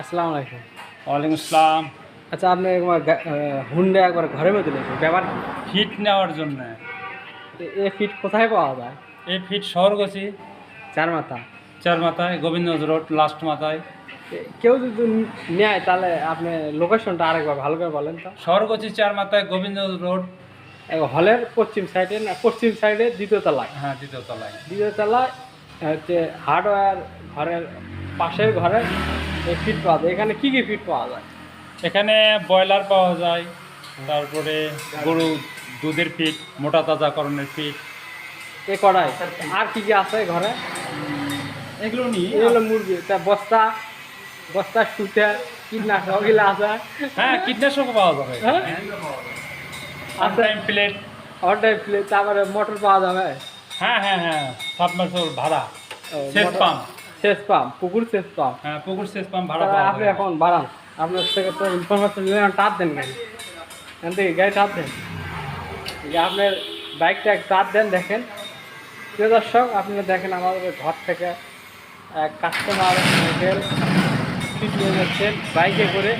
আসসালামু আলাইকুম ওয়ালাইকুম আসসালাম আচ্ছা আপনি একবার হুন্ডে একবার ঘরে মধ্যে দিলেন ব্যাপার ফিট নেওয়ার জন্য এ ফিট কোথায় পাওয়া যায় এই ফিট শহরগছি চার মাথা চার মাথায় গোবিন্দগঞ্জ রোড লাস্ট মাথায় কেউ যদি নেয় তাহলে আপনি লোকেশনটা আরেকবার ভালো করে বলেন তো শহরগছি চার মাথায় গোবিন্দগঞ্জ রোড হলের পশ্চিম সাইডে না পশ্চিম সাইডে দ্বিতীয় তলায় হ্যাঁ দ্বিতীয় তলায় দ্বিতীয় তলায় হচ্ছে হার্ডওয়্যার ঘরের পাশের ঘরে এই ফিট পাওয়া যায়। এখানে কি কি ফিট পাওয়া যায়? এখানে ব্রয়লার পাওয়া যায় তারপরে গরু দুধের ফিট মোটা তাজাকরণের ফিট এ কড়াই। আর কি কি আছে ঘরে? এগুলো নিয়ে এগুলো মুরগি তা বস্তা বস্তা সুতে কীটনাশক ওগুলো আছে? হ্যাঁ কীটনাশকও পাওয়া যাবে। হ্যাঁ? সামটাইম প্লেট অর্ডার প্লেট তারপরে মোটর পাওয়া যাবে? হ্যাঁ হ্যাঁ হ্যাঁ সাবমার্সেবল ভাড়া। সেচ পাম্প সেচ পাম্প পুকুর সেচ পাম্প হ্যাঁ পুকুর সেচ পাম্প ভাড়া পাওয়া আপনি এখন বাড়ান। আপনার থেকে তো ইনফরমেশন নিলেন টাপ দেন গাড়ি। এখান থেকে গাড়ি টাপ দেন। যে আপনার বাইকটা টাপ দেন দেখেন। প্রিয় দর্শক আপনারা দেখেন আমাদের ঘর থেকে এক কাস্টমার হোটেল নিয়ে যাচ্ছেন বাইকে করে।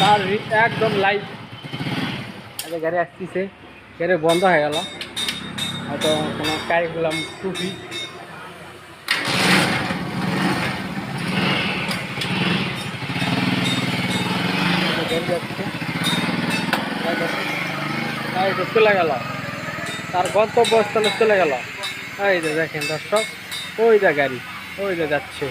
তার একদম লাইভ আচ্ছা গাড়ি আসতেছে। গাড়ি বন্ধ হয়ে গেল। হয়তো কোনো কারিকুলাম টুপি গাড়ি যাচ্ছে গাড়ি যাচ্ছে। গাড়ি তো চলে গেল তার গন্তব্যস্থলে চলে গেল এই যে দেখেন দর্শক, ওই যে গাড়ি, ওই যে যাচ্ছে।